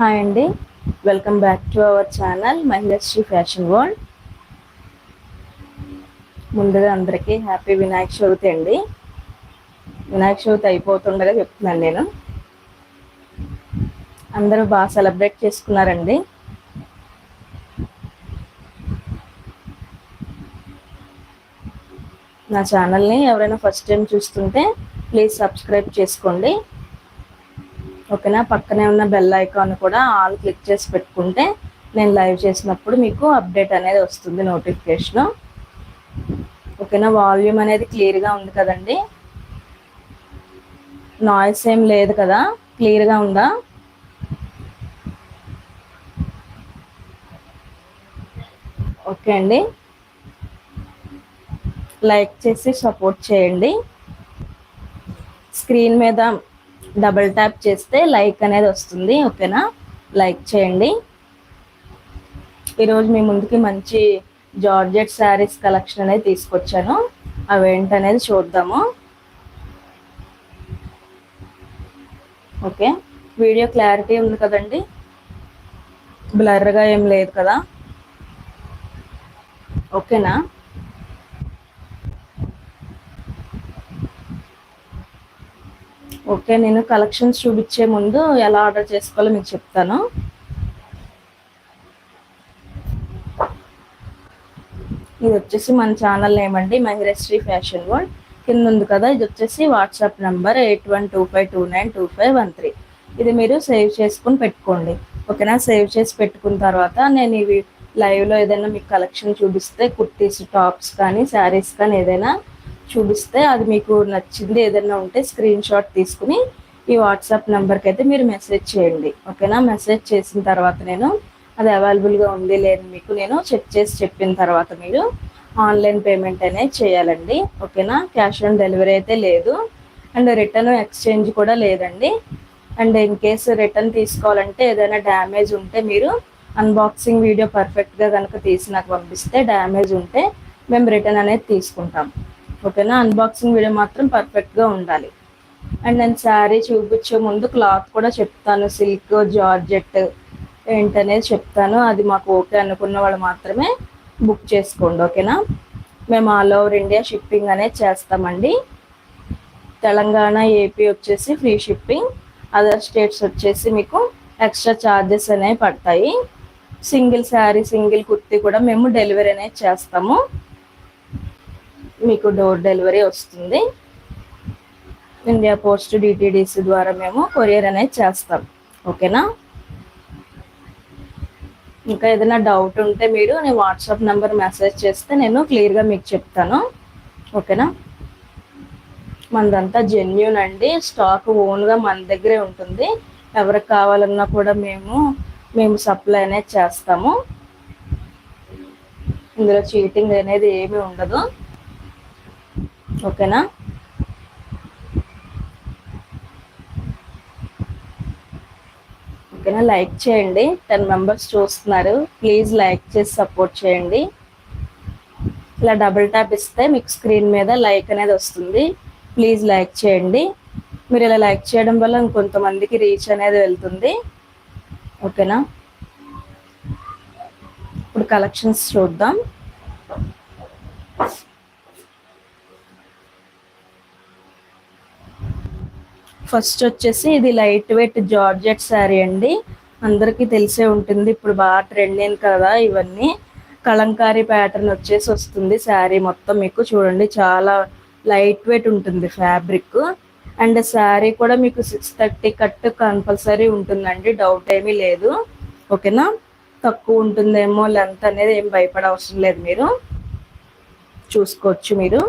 Hi అండి. Welcome back to our channel Mahilashri fashion world ముందుగా అందరికీ హ్యాపీ వినాయక చవితి అండి. వినాయక చవితి అయిపోతుండగా చెప్తున్నాను నేను. అందరూ బాగా సెలబ్రేట్ చేసుకున్నారండి. నా ఛానల్ని ఎవరైనా ఫస్ట్ టైం చూస్తుంటే ప్లీజ్ సబ్స్క్రైబ్ చేసుకోండి. ఓకేనా పక్కనే ఉన్న బెల్ ఐకాన్ కూడా ఆల్ క్లిక్ చేసి పెట్టుకుంటే నేను లైవ్ చేసినప్పుడు మీకు అప్డేట్ అనేది వస్తుంది నోటిఫికేషన్ ఓకేనా వాల్యూమ్ అనేది క్లియర్గా ఉంది కదండి? నాయిస్ ఏం లేదు కదా? క్లియర్గా ఉందా? ఓకే అండి. లైక్ చేసి సపోర్ట్ చేయండి. స్క్రీన్ మీద డబుల్ ట్యాప్ చేస్తే లైక్ అనేది వస్తుంది ఓకేనా? లైక్ చేయండి. ఈరోజు మీ ముందుకి మంచి జార్జెట్ శారీస్ కలెక్షన్ అనేది తీసుకొచ్చాను. అవేంటనేది చూద్దాము. ఓకే వీడియో క్లారిటీ ఉంది కదండి? బ్లర్గా ఏం లేదు కదా? ఓకేనా? ఓకే నేను కలెక్షన్స్ చూపించే ముందు ఎలా ఆర్డర్ చేసుకోవాలో మీకు చెప్తాను. ఇది వచ్చేసి మన ఛానల్ ఏమండి మహిరశ్రీ ఫ్యాషన్ వరల్డ్. కింద ఉంది కదా ఇది వచ్చేసి WhatsApp number eight one two five two nine two five one three. ఇది మీరు సేవ్ చేసుకుని పెట్టుకోండి. ఓకేనా? సేవ్ చేసి పెట్టుకున్న తర్వాత నేను ఇవి లైవ్లో ఏదైనా మీకు కలెక్షన్ చూపిస్తే కుర్తీస్ టాప్స్ కానీ శారీస్ కానీ ఏదైనా చూపిస్తే అది మీకు నచ్చింది ఏదైనా ఉంటే స్క్రీన్ షాట్ తీసుకుని ఈ వాట్సాప్ నెంబర్కి అయితే మీరు మెసేజ్ చేయండి. ఓకేనా? మెసేజ్ చేసిన తర్వాత నేను అది అవైలబుల్గా ఉంది లేదు మీకు నేను చెక్ చేసి చెప్పిన తర్వాత మీరు ఆన్లైన్ పేమెంట్ అనేది చేయాలండి. ఓకేనా? క్యాష్ ఆన్ డెలివరీ అయితే లేదు. అండ్ రిటర్న్ ఎక్స్చేంజ్ కూడా లేదండి. అండ్ ఇన్ కేసు రిటర్న్ తీసుకోవాలంటే ఏదైనా డ్యామేజ్ ఉంటే మీరు అన్బాక్సింగ్ వీడియో పర్ఫెక్ట్గా కనుక తీసి నాకు పంపిస్తే డ్యామేజ్ ఉంటే మేము రిటర్న్ అనేది తీసుకుంటాం. ఓకేనా అన్బాక్సింగ్ వీడియో మాత్రం పర్ఫెక్ట్గా ఉండాలి. అండ్ నేను శారీ చూపించే ముందు క్లాత్ కూడా చెప్తాను. సిల్క్ జార్జెట్ ఏంటనేది చెప్తాను. అది మాకు ఓకే అనుకున్న వాళ్ళు మాత్రమే బుక్ చేసుకోండి ఓకేనా మేము ఆల్ ఓవర్ ఇండియా షిప్పింగ్ అనేది చేస్తామండి. తెలంగాణ ఏపీ వచ్చేసి ఫ్రీ షిప్పింగ్ అదర్ స్టేట్స్ వచ్చేసి మీకు ఎక్స్ట్రా ఛార్జెస్ అనేవి పడతాయి. సింగిల్ శారీ సింగిల్ కుర్తీ కూడా మేము డెలివరీ అనేది చేస్తాము. మీకు డోర్ డెలివరీ వస్తుంది. ఇండియా పోస్ట్ డిటిడిసి ద్వారా మేము కొరియర్ అనేది చేస్తాం. ఓకేనా ఇంకా ఏదైనా డౌట్ ఉంటే మీరు నేను వాట్సాప్ నెంబర్ మెసేజ్ చేస్తే నేను క్లియర్గా మీకు చెప్తాను. ఓకేనా మనదంతా జెన్యున్ అండి. స్టాక్ ఓన్గా మన దగ్గరే ఉంటుంది. ఎవరికి కావాలన్నా కూడా మేము మేము సప్లై అనేది చేస్తాము. ఇందులో చీటింగ్ అనేది ఏమీ ఉండదు. ఓకేనా? ఓకేనా? లైక్ చేయండి. టెన్ మెంబర్స్ చూస్తున్నారు. ప్లీజ్ లైక్ చేసి సపోర్ట్ చేయండి. ఇలా డబుల్ ట్యాప్ ఇస్తే మీకు స్క్రీన్ మీద లైక్ అనేది వస్తుంది. ప్లీజ్ లైక్ చేయండి. మీరు ఇలా లైక్ చేయడం వల్ల ఇంకొంతమందికి రీచ్ అనేది వెళ్తుంది. ఓకేనా? ఇప్పుడు కలెక్షన్స్ చూద్దాం. ఫస్ట్ వచ్చేసి ఇది లైట్ వెయిట్ జార్జెట్ శారీ అండి. అందరికీ తెలిసే ఉంటుంది. ఇప్పుడు బాగా ట్రెండింగ్ కదా ఇవన్నీ. కలంకారీ ప్యాటర్న్ వచ్చేసి వస్తుంది శారీ మొత్తం మీకు. చూడండి చాలా లైట్ వెయిట్ ఉంటుంది ఫ్యాబ్రిక్ అండ్ శారీ కూడా మీకు సిక్స్ థర్టీ కట్ కంపల్సరీ ఉంటుందండి. డౌట్ ఏమీ లేదు. ఓకేనా? తక్కువ ఉంటుందేమో లెంత్ అనేది ఏం భయపడ అవసరం లేదు మీరు. చూసుకోవచ్చు మీరు.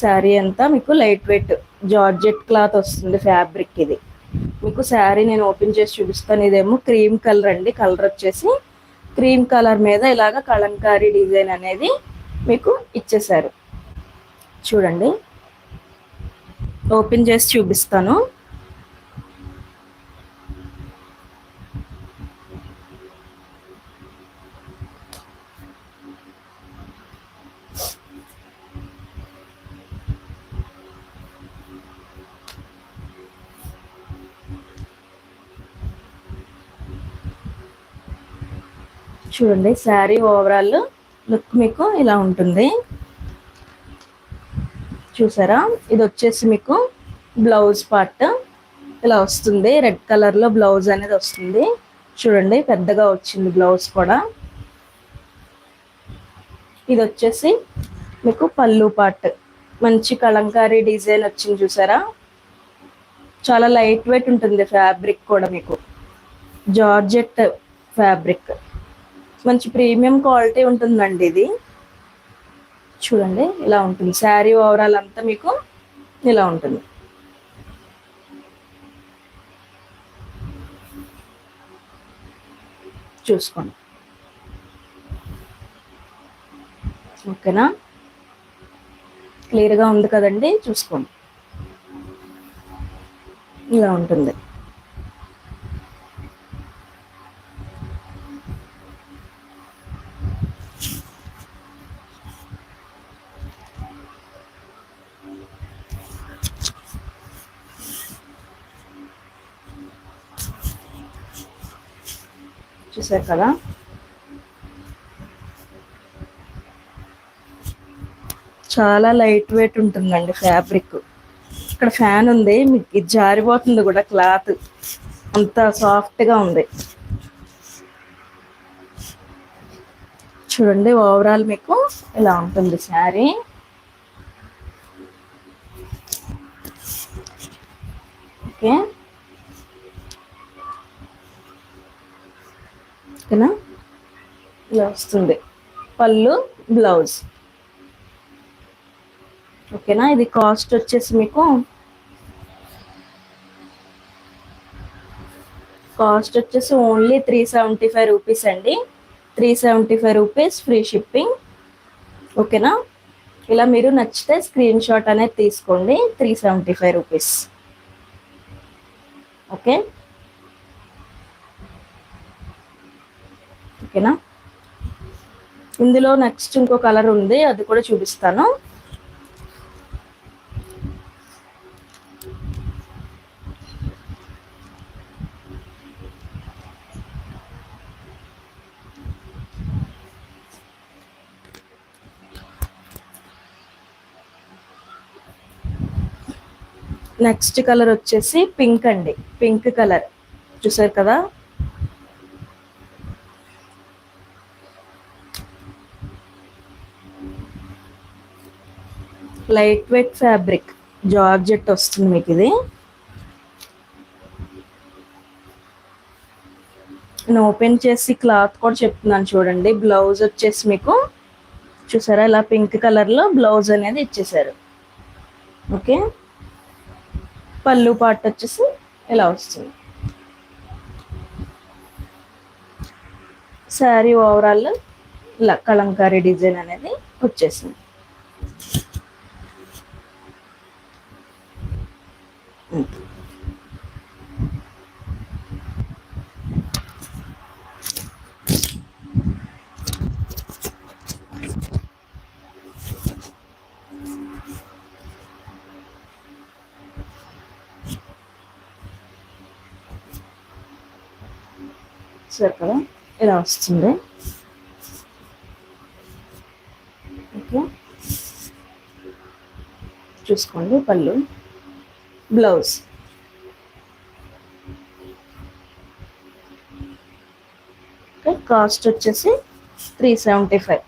శారీ అంతా మీకు లైట్ వెయిట్. జార్జెట్ క్లాత్ వస్తుంది ఫ్యాబ్రిక్ ఇది. మీకు శారీ నేను ఓపెన్ చేసి చూపిస్తాను. ఇదేమో క్రీమ్ కలర్ అండి. కలర్ వచ్చేసి క్రీమ్ కలర్ మీద ఇలాగ కలంకారీ డిజైన్ అనేది మీకు ఇచ్చేసారు చూడండి. ఓపెన్ చేసి చూపిస్తాను. చూడండి శారీ ఓవరాల్ లుక్ మీకు ఇలా ఉంటుంది. చూసారా? ఇది వచ్చేసి మీకు బ్లౌజ్ పార్ట్. ఇలా వస్తుంది రెడ్ కలర్లో బ్లౌజ్ అనేది వస్తుంది. చూడండి పెద్దగా వచ్చింది బ్లౌజ్ కూడా. ఇది వచ్చేసి మీకు పళ్ళు పార్ట్. మంచి కలంకారీ డిజైన్ వచ్చింది చూసారా? చాలా లైట్ వెయిట్ ఉంటుంది ఫ్యాబ్రిక్ కూడా మీకు. Georgette fabric. మంచి ప్రీమియం క్వాలిటీ ఉంటుందండి ఇది. చూడండి ఇలా ఉంటుంది. శారీ ఓవరాల్ అంతా మీకు ఇలా ఉంటుంది. చూసుకోండి. ఓకేనా? క్లియర్గా ఉంది కదండి? చూసుకోండి. ఇలా ఉంటుంది. చూసారు కదా? చాలా లైట్ వెయిట్ ఉంటుందండి ఫ్యాబ్రిక్ ఇక్కడ ఫ్యాన్ ఉంది మీకు ఇది జారిపోతుంది కూడా క్లాత్ అంత సాఫ్ట్గా ఉంది. చూడండి ఓవరాల్ మీకు ఇలా ఉంటుంది శారీ. ఓకే. ఓకేనా ఇలా వస్తుంది. పళ్ళు బ్లౌజ్. ఓకేనా? ఇది కాస్ట్ వచ్చేసి మీకు కాస్ట్ వచ్చేసి only three seventy five rupees అండి. Three seventy five rupees free shipping. ఓకేనా? ఇలా మీరు నచ్చితే స్క్రీన్ షాట్ అనేది తీసుకోండి. Three seventy five rupees. Okay? ఓకేనా? ఇందులో నెక్స్ట్ ఇంకో కలర్ ఉంది అది కూడా చూపిస్తాను. నెక్స్ట్ కలర్ వచ్చేసి పింక్ అండి. పింక్ కలర్ చూసారు కదా? లైట్ వెయిట్ ఫ్యాబ్రిక్ జార్జెట్ వస్తుంది మీకు ఇది నేను ఓపెన్ చేసి క్లాత్ కూడా చెప్తున్నాను చూడండి. బ్లౌజ్ వచ్చేసి మీకు చూసారా? ఇలా పింక్ కలర్లో బ్లౌజ్ అనేది ఇచ్చేసారు. ఓకే? పళ్ళు పార్ట్ వచ్చేసి ఇలా వస్తుంది. శారీ ఓవరాల్ ఇలా కలంకారీ డిజైన్ అనేది వచ్చేసింది. సరే కదా ఇలా వస్తుంది. ఓకే. చూసుకోండి పళ్ళు. బ్లౌజ్. ఓకే కాస్ట్ వచ్చేసి three seventy five.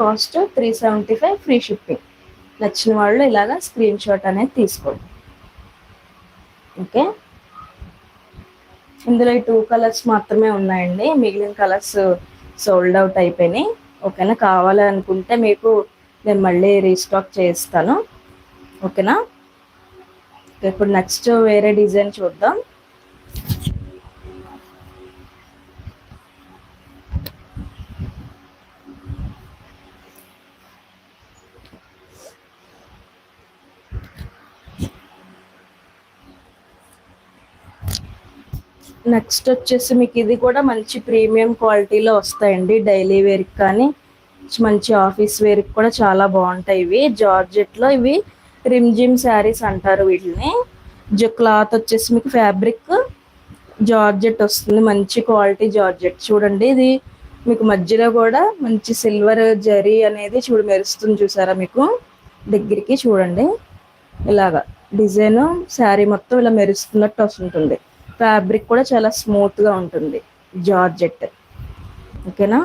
Cost three seventy five free shipping. నచ్చిన వాళ్ళు ఇలాగా స్క్రీన్ షాట్ అనేది తీసుకోండి. ఓకే. ఇందులో ఈ టూ కలర్స్ మాత్రమే ఉన్నాయండి. మిగిలిన కలర్స్ సోల్డ్ అవుట్ అయిపోయినాయి. ఓకేనా? కావాలనుకుంటే మీకు నేను మళ్ళీ రీస్టాక్ చేస్తాను. ఓకేనా? ఇప్పుడు నెక్స్ట్ వేరే డిజైన్ చూద్దాం. నెక్స్ట్ వచ్చేసి మీకు ఇది కూడా మంచి ప్రీమియం క్వాలిటీలో వస్తాయండి. డైలీ వేర్కి కానీ మంచి ఆఫీస్ వేర్కి కూడా చాలా బాగుంటాయి ఇవి. జార్జెట్లో ఇవి రిమ్ జిమ్ శారీస్ అంటారు వీటిని. జో క్లాత్ వచ్చేసి మీకు ఫ్యాబ్రిక్ జార్జెట్ వస్తుంది. మంచి క్వాలిటీ జార్జెట్ చూడండి ఇది మీకు మధ్యలో కూడా మంచి సిల్వర్ జరీ అనేది చూడు మెరుస్తుంది చూసారా మీకు? దగ్గరికి చూడండి. ఇలాగా డిజైన్ శారీ మొత్తం ఇలా మెరుస్తున్నట్టు వస్తుంటుంది. ఫ్యాబ్రిక్ కూడా చాలా స్మూత్గా ఉంటుంది. జార్జెట్. ఓకేనా?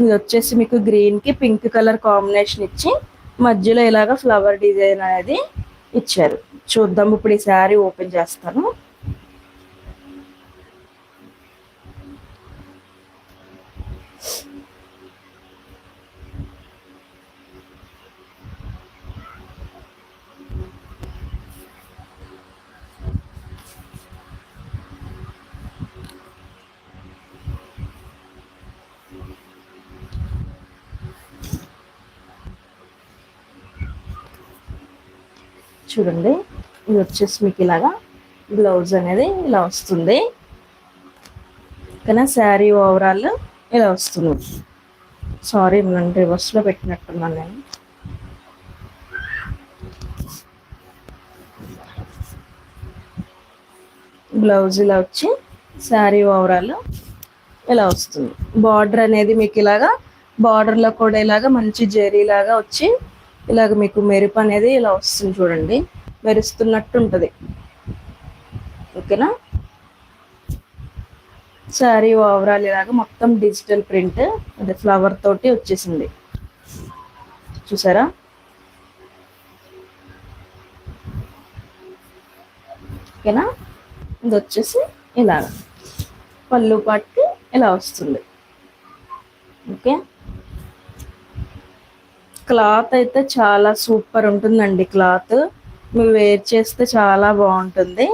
ఇది వచ్చేసి మీకు గ్రీన్కి పింక్ కలర్ కాంబినేషన్ ఇచ్చి మధ్యలో ఇలాగ ఫ్లవర్ డిజైన్ అనేది ఇచ్చారు. చూద్దాం ఇప్పుడు ఈ శారీ ఓపెన్ చేస్తాను. చూడండి. ఇది వచ్చేసి మీకు ఇలాగా బ్లౌజ్ అనేది ఇలా వస్తుంది. కానీ శారీ ఓవరాల్ ఇలా వస్తుంది. సారీ నేను రివర్స్లో పెట్టినట్టున్నాను నేను. బ్లౌజ్ ఇలా వచ్చి శారీ ఓవరాల్ ఇలా వస్తుంది. బార్డర్ అనేది మీకు ఇలాగా బార్డర్లో కూడా ఇలాగా మంచి జెరీ లాగా వచ్చి ఇలాగ మీకు మెరుపు అనేది ఇలా వస్తుంది చూడండి. మెరుస్తున్నట్టు ఉంటుంది. ఓకేనా? శారీ ఓవరాల్ ఇలాగ మొత్తం డిజిటల్ ప్రింట్ అదే ఫ్లవర్ తోటి వచ్చేసింది. చూసారా? ఓకేనా? ఇది వచ్చేసి ఇలాగ. పళ్ళు పాటికి ఇలా వస్తుంది. ఓకే? క్లాత్ అయితే చాలా సూపర్ ఉంటుందండి క్లాత్. మీరు వేర్ చేస్తే చాలా బాగుంటుంది.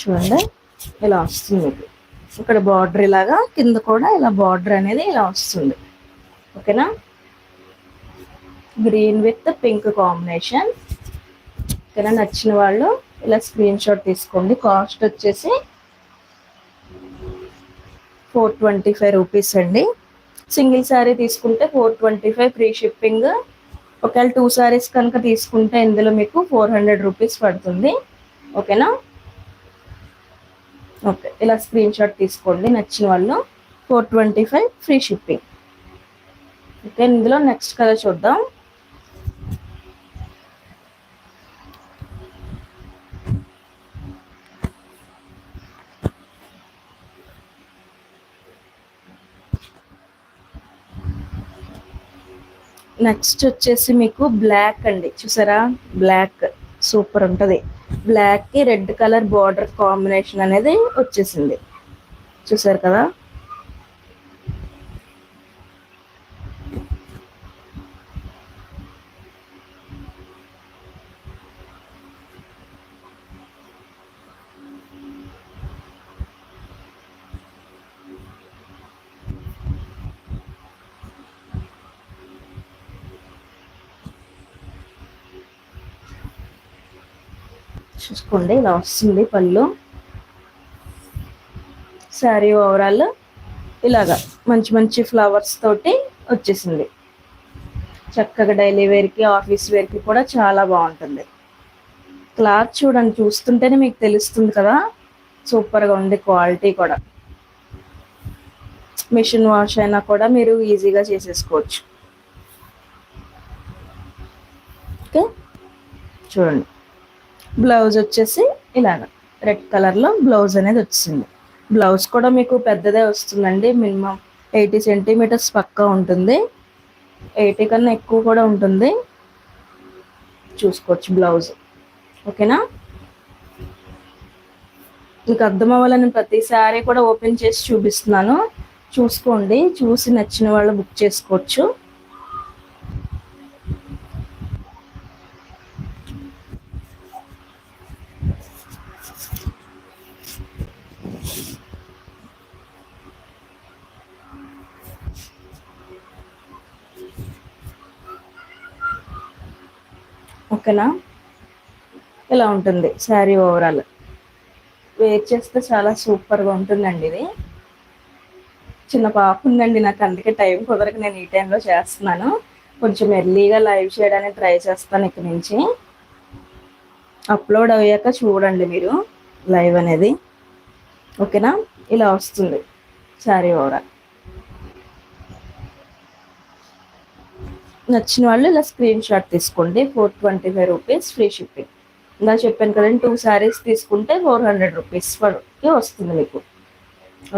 చూడండి ఇలా వస్తుంది. మీకు ఇక్కడ బార్డర్ ఇలాగా కింద కూడా ఇలా బార్డర్ అనేది ఇలా వస్తుంది. ఓకేనా? గ్రీన్ విత్ పింక్ కాంబినేషన్ ఇక్కడ నచ్చిన వాళ్ళు ఇలా స్క్రీన్ షాట్ తీసుకోండి. కాస్ట్ వచ్చేసి ఫోర్ ట్వంటీ ఫైవ్ రూపీస్ అండి. సింగిల్ శారీ తీసుకుంటే four twenty five free shipping ఒకవేళ టూ శారీస్ కనుక తీసుకుంటే ఇందులో మీకు ఫోర్ హండ్రెడ్ రూపీస్ పడుతుంది. ఓకేనా ఓకే ఇలా స్క్రీన్ షాట్ తీసుకోండి. నచ్చిన వాళ్ళు four twenty five free shipping okay ఇందులో నెక్స్ట్ కలర్ చూద్దాం. నెక్స్ట్ వచ్చేసి మీకు బ్లాక్ అండి. చూసారా? బ్లాక్ సూపర్ ఉంటుంది. బ్లాక్కి రెడ్ కలర్ బార్డర్ కాంబినేషన్ అనేది వచ్చేసింది. చూసారు కదా? చూసుకోండి ఇలా వస్తుంది పళ్ళు. శారీ ఓవరాల్ ఇలాగా మంచి మంచి ఫ్లవర్స్ తోటి వచ్చేసింది. చక్కగా డైలీ వేర్కి ఆఫీస్ వేర్కి కూడా చాలా బాగుంటుంది. క్లాత్ చూడండి చూస్తుంటేనే మీకు తెలుస్తుంది కదా. సూపర్గా ఉంది క్వాలిటీ కూడా. మిషన్ వాష్ అయినా కూడా మీరు ఈజీగా చేసేసుకోవచ్చు. ఓకే? చూడండి. బ్లౌజ్ వచ్చేసి ఇలాగ రెడ్ కలర్లో బ్లౌజ్ అనేది వచ్చింది. బ్లౌజ్ కూడా మీకు పెద్దదే వస్తుందండి. మినిమం ఎయిటీ సెంటీమీటర్స్ పక్కా ఉంటుంది. ఎయిటీ కన్నా ఎక్కువ కూడా ఉంటుంది. చూసుకోవచ్చు బ్లౌజ్. ఓకేనా? మీకు అర్థం అవ్వాలని ప్రతిసారి కూడా ఓపెన్ చేసి చూపిస్తున్నాను. చూసుకోండి. చూసి నచ్చిన వాళ్ళు బుక్ చేసుకోవచ్చు. ఓకేనా ఇలా ఉంటుంది శారీ ఓవరాల్. వేర్ చేస్తే చాలా సూపర్గా ఉంటుందండి ఇది. చిన్న పాప ఉందండి నాకు అందుకే టైం కుదరక నేను ఈ టైంలో చేస్తున్నాను. కొంచెం ఎర్లీగా లైవ్ చేయడానికి ట్రై చేస్తాను ఇక్కడ నుంచి. అప్లోడ్ అయ్యాక చూడండి మీరు లైవ్ అనేది. ఓకేనా? ఇలా వస్తుంది శారీ ఓవరాల్. నచ్చిన వాళ్ళు ఇలా స్క్రీన్ షాట్ తీసుకోండి. Four twenty five rupees free shipping ఇంకా చెప్పాను కదండి టూ శారీస్ తీసుకుంటే ఫోర్ హండ్రెడ్ రూపీస్ వరకు వస్తుంది మీకు.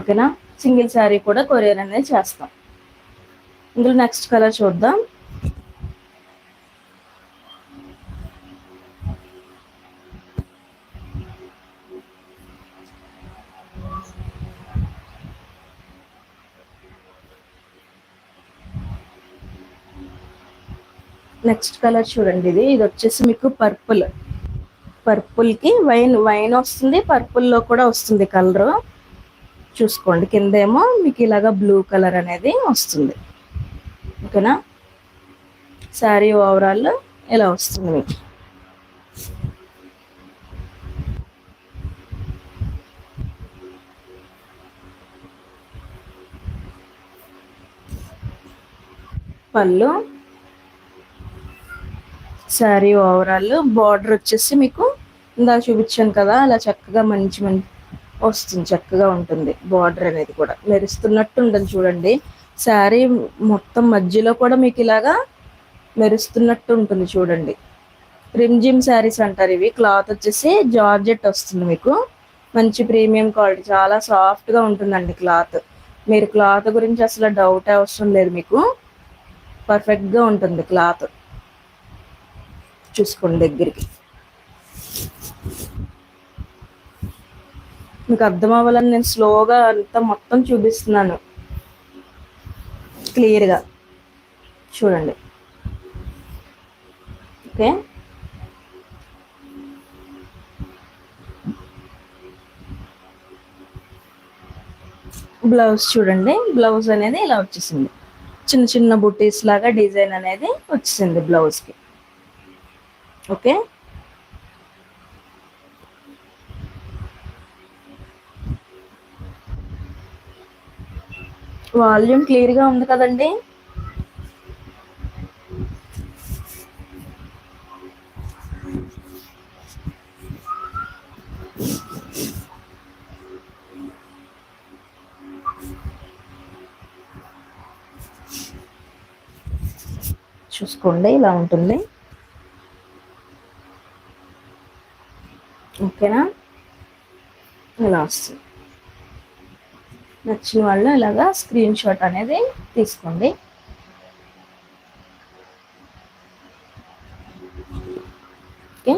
ఓకేనా సింగిల్ శారీ కూడా కొరియర్ అనేది చేస్తాం. ఇందులో నెక్స్ట్ కలర్ చూద్దాం. నెక్స్ట్ కలర్ చూడండి ఇది. ఇది వచ్చేసి మీకు పర్పుల్ పర్పుల్కి వైన్ వైన్ వస్తుంది. పర్పుల్లో కూడా వస్తుంది కలర్ చూసుకోండి. కిందేమో మీకు ఇలాగ బ్లూ కలర్ అనేది వస్తుంది. ఓకేనా? శారీ ఓవరాల్ ఇలా వస్తుంది మీకు. పళ్ళు. శారీ ఓవరాల్ బార్డర్ వచ్చేసి మీకు ఇందా చూపించాను కదా అలా చక్కగా మంచి మంచి వస్తుంది చక్కగా ఉంటుంది బార్డర్ అనేది కూడా. మెరుస్తున్నట్టు ఉంటుంది చూడండి. శారీ మొత్తం మధ్యలో కూడా మీకు ఇలాగా మెరుస్తున్నట్టు ఉంటుంది చూడండి. రిమ్జిమ్ శారీస్ అంటారు ఇవి. క్లాత్ వచ్చేసి జార్జెట్ వస్తుంది మీకు. మంచి ప్రీమియం క్వాలిటీ చాలా సాఫ్ట్గా ఉంటుందండి క్లాత్. మీరు క్లాత్ గురించి అసలు డౌట్ అవసరం లేదు మీకు. పర్ఫెక్ట్గా ఉంటుంది క్లాత్. చూసుకోండి దగ్గరికి. మీకు అర్థం అవ్వాలని నేను స్లోగా అంతా మొత్తం చూపిస్తున్నాను. క్లియర్గా. చూడండి. ఓకే? బ్లౌజ్ చూడండి. బ్లౌజ్ అనేది ఇలా వచ్చేసింది. చిన్న చిన్న బుటీస్ లాగా డిజైన్ అనేది వచ్చేసింది బ్లౌజ్కి. ఓకే? వాల్యూమ్ క్లియర్గా ఉంది కదండి. చూసుకోండి ఇలా ఉంటుంది. ఓకేనా? ఇలా వస్తుంది. నచ్చిన వాళ్ళు ఇలాగా స్క్రీన్ షాట్ అనేది తీసుకోండి. Okay.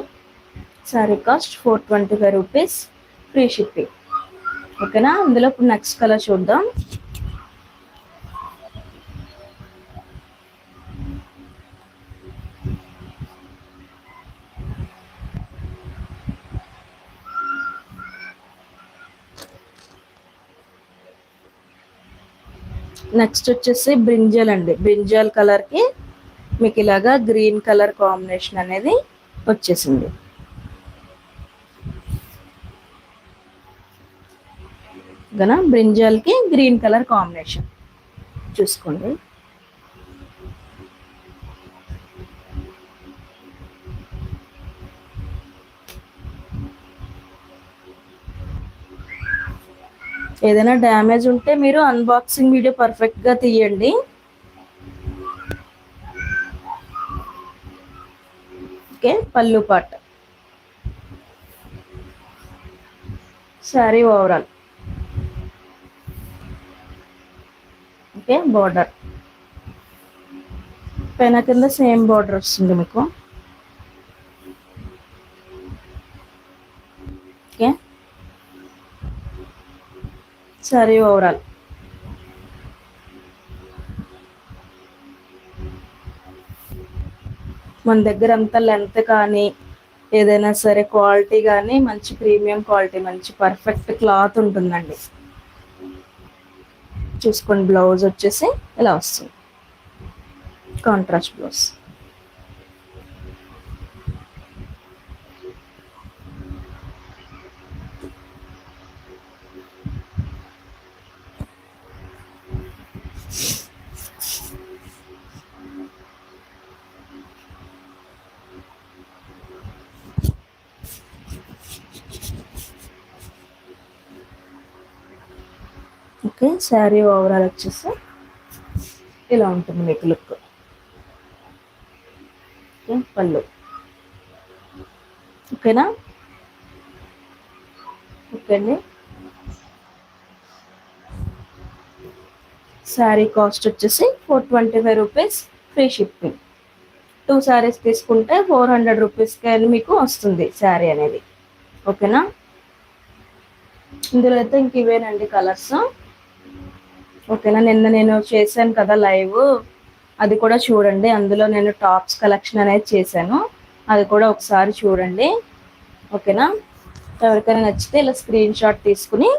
Sari cost four twenty five rupees free shipping ఓకేనా? అందులో ఇప్పుడు నెక్స్ట్ కలర్ చూద్దాం. నెక్స్ట్ వచ్చేసి బ్రింజల్ అండి. బ్రింజల్ కలర్కి మీకు ఇలాగా గ్రీన్ కలర్ కాంబినేషన్ అనేది వచ్చేసింది. గన బ్రింజల్కి గ్రీన్ కలర్ కాంబినేషన్. చూసుకోండి. ఏదైనా డ్యామేజ్ ఉంటే మీరు అన్బాక్సింగ్ వీడియో పర్ఫెక్ట్గా తీయండి. ఓకే పళ్ళు పాట. సారీ ఓవరాల్ ఓకే బార్డర్ పైన కింద సేమ్ బార్డర్ వస్తుంది మీకు ఓకే సరే ఓవరాల్ మన దగ్గర అంతా లెంత్ కానీ ఏదైనా సరే క్వాలిటీ కానీ మంచి ప్రీమియం క్వాలిటీ మంచి పర్ఫెక్ట్ క్లాత్ ఉంటుందండి. చూసుకోండి బ్లౌజ్ వచ్చేసి ఇలా వస్తుంది. Contrast blouse okay sari overall వచ్చేసి ఇలా ఉంటుంది మీకు లుక్ ఓకే పళ్ళు. ఓకేనా? ఓకే అండి. శారీ కాస్ట్ వచ్చేసి four twenty five rupees free shipping two saris తీసుకుంటే ఫోర్ హండ్రెడ్ రూపీస్కి మీకు వస్తుంది శారీ అనేది. ఓకేనా ఇందులో అయితే ఇంక ఇవేనండి కలర్స్ ఓకేనా నిన్న నేను చేశాను కదా లైవ్ అది కూడా చూడండి. అందులో నేను టాప్స్ కలెక్షన్ అనేది చేశాను. అది కూడా ఒకసారి చూడండి. ఓకేనా ఎవరికైనా నచ్చితే ఇలా స్క్రీన్ షాట్ తీసుకుని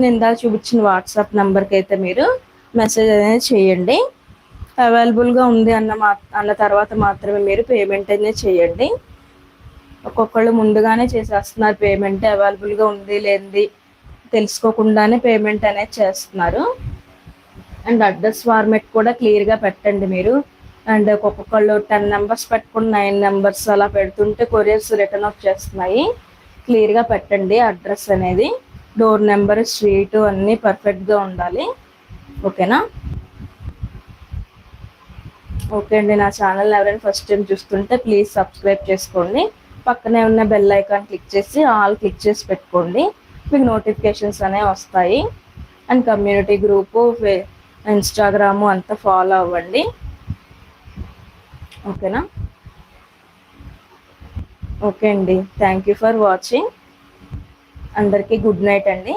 నేను ఇందాక చూపించిన వాట్సాప్ నెంబర్కి అయితే మీరు మెసేజ్ అనేది చేయండి. అవైలబుల్గా ఉంది అన్న మా అన్న తర్వాత మాత్రమే మీరు పేమెంట్ అనేది చేయండి. ఒక్కొక్కళ్ళు ముందుగానే చేసేస్తున్నారు పేమెంట్ అవైలబుల్గా ఉంది లేనిది తెలుసుకోకుండానే పేమెంట్ అనేది చేస్తున్నారు. అండ్ అడ్రస్ ఫార్మెట్ కూడా క్లియర్గా పెట్టండి మీరు. అండ్ ఒక్కొక్కళ్ళు టెన్ నెంబర్స్ పెట్టుకుని నైన్ నెంబర్స్ అలా పెడుతుంటే కొరియర్స్ రిటర్న్ ఆఫ్ చేస్తున్నాయి. క్లియర్గా పెట్టండి అడ్రస్ అనేది. డోర్ నెంబర్ స్ట్రీట్ అన్నీ పర్ఫెక్ట్గా ఉండాలి. ఓకేనా? ఓకే అండి నా ఛానల్ ఎవరైనా ఫస్ట్ టైం చూస్తుంటే ప్లీజ్ సబ్స్క్రైబ్ చేసుకోండి. పక్కనే ఉన్న బెల్ ఐకాన్ క్లిక్ చేసి ఆల్ క్లిక్ చేసి పెట్టుకోండి. మీకు నోటిఫికేషన్స్ అనేవి వస్తాయి. అండ్ కమ్యూనిటీ గ్రూపు ఇన్స్టాగ్రాము అంతా ఫాలో అవ్వండి. ఓకేనా? ఓకే అండి థ్యాంక్ యూ ఫర్ వాచింగ్ అందరికీ గుడ్ నైట్ అండి.